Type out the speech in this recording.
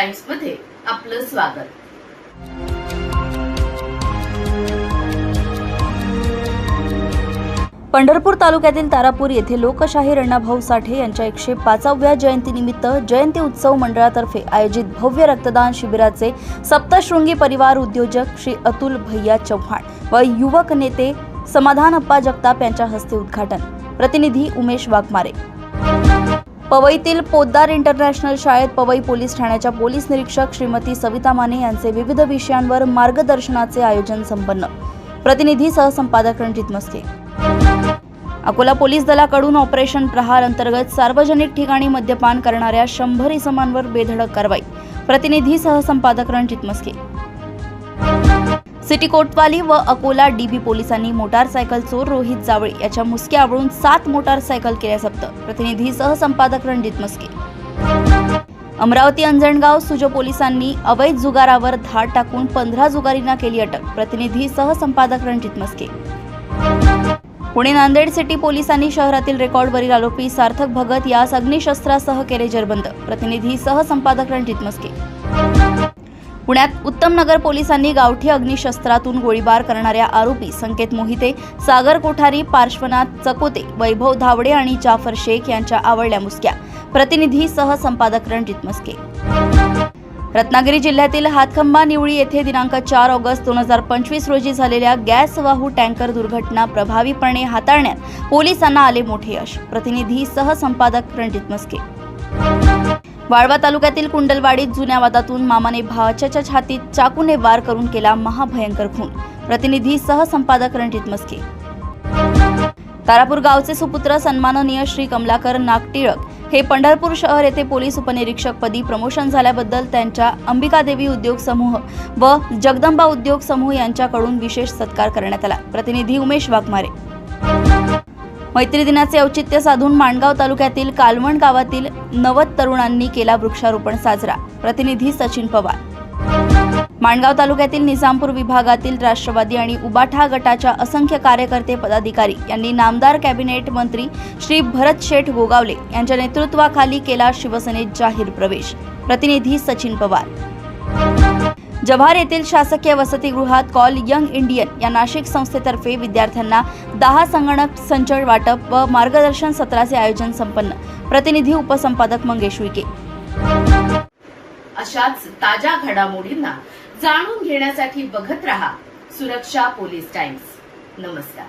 टाइम्समध्ये आपलं स्वागत. पंढरपूर तालुक्यातील तारापूर येथे लोकशाहीर अण्णाभाऊ साठे यांच्या एकशे पाचाव्या जयंतीनिमित्त जयंती उत्सव मंडळातर्फे आयोजित भव्य रक्तदान शिबिराचे सप्तशृंगी परिवार उद्योजक श्री अतुल भैया चव्हाण व युवक नेते समाधान अप्पा जगताप यांच्या हस्ते उद्घाटन. प्रतिनिधी उमेश वाघमारे. पवईतील पोद्दार इंटरनॅशनल शाळेत पवई पोलीस ठाण्याच्या पोलीस निरीक्षक श्रीमती सविता माने यांचे विविध विषयांवर मार्गदर्शनाचे आयोजन संपन्न. प्रतिनिधी सहसंपादक रणजित मस्के. अकोला पोलीस दलाकडून ऑपरेशन प्रहार अंतर्गत सार्वजनिक ठिकाणी मद्यपान करणाऱ्या शंभर इसमांवर बेधडक कारवाई. प्रतिनिधी सहसंपादक रणजित मस्के. सिटी कोटवाली व अकोला डीबी पोलिसांनी मोटारसायकल चोर रोहित जावळे याच्या मुसक्यावरून सात मोटारसायकल केल्या जप्त. प्रतिनिधी सहसंपादक रणजित मस्के. अमरावती अंजणगाव सुजो पोलिसांनी अवैध जुगारावर धाड टाकून पंधरा जुगारींना केली अटक. प्रतिनिधी सहसंपादक रणजित मस्के. पुणे नांदेड सिटी पोलिसांनी शहरातील रेकॉर्डवरील आरोपी सार्थक भगत यास अग्निशस्त्रासह केले जरबंद. प्रतिनिधी सहसंपादक रणजित मस्के. पुण्यात उत्तम नगर पोलिसांनी गावठी अग्निशस्त्रातून गोळीबार करणाऱ्या आरोपी संकेत मोहिते सागर कोठारी पार्श्वनाथ चकोते वैभव धावडे आणि जाफर शेख यांच्या आवडल्या मुसक्या. प्रतिनिधी सहसंपादक रणजित मस्के. रत्नागिरी जिल्ह्यातील हातखंबा निवळी येथे दिनांक चार ऑगस्ट दोन हजार पंचवीस रोजी झालेल्या गॅस वाहू टँकर दुर्घटना प्रभावीपणे हाताळण्यात पोलिसांना आले मोठे यश. प्रतिनिधी सहसंपादक रणजित मस्के. वाळवा तालुक्यातील कुंडलवाडीत जुन्या वादातून मामाने भावाच्या छातीत चाकूने वार करून केला महाभयंकर खून. प्रतिनिधी सहसंपादक रणजित मस्के. तारापूर गावचे सुपुत्र सन्माननीय श्री कमलाकर नागटिळक हे पंढरपूर शहर येथे पोलीस उपनिरीक्षक पदी प्रमोशन झाल्याबद्दल त्यांच्या अंबिकादेवी उद्योग समूह व जगदंबा उद्योग समूह यांच्याकडून विशेष सत्कार करण्यात आला. प्रतिनिधी उमेश वाघमारे. मैत्री दिनाचे औचित्य साधून माणगाव तालुक्यातील कालवण गावातील नवद तरुणांनी केला वृक्षारोपण साजरा. प्रतिनिधी सचिन पवार. माणगाव तालुक्यातील निजामपूर विभागातील राष्ट्रवादी आणि उबाठा गटाच्या असंख्य कार्यकर्ते पदाधिकारी यांनी नामदार कॅबिनेट मंत्री श्री भरत शेठ गोगावले यांच्या नेतृत्वाखाली केला शिवसेनेत जाहीर प्रवेश. प्रतिनिधी सचिन पवार. जव्हार येथील शासकीय वसतिगृहात कॉल यंग इंडियन या नाशिक संस्थेतर्फे विद्यार्थ्यांना दहा संगणक संच वाटप व मार्गदर्शन सत्राचे आयोजन संपन्न. प्रतिनिधी उपसंपादक मंगेश विके अशाच ताज्या घडामोडींना जाणून घेण्यासाठी बघत रहा सुरक्षा पोलीस टाइम्स. नमस्कार.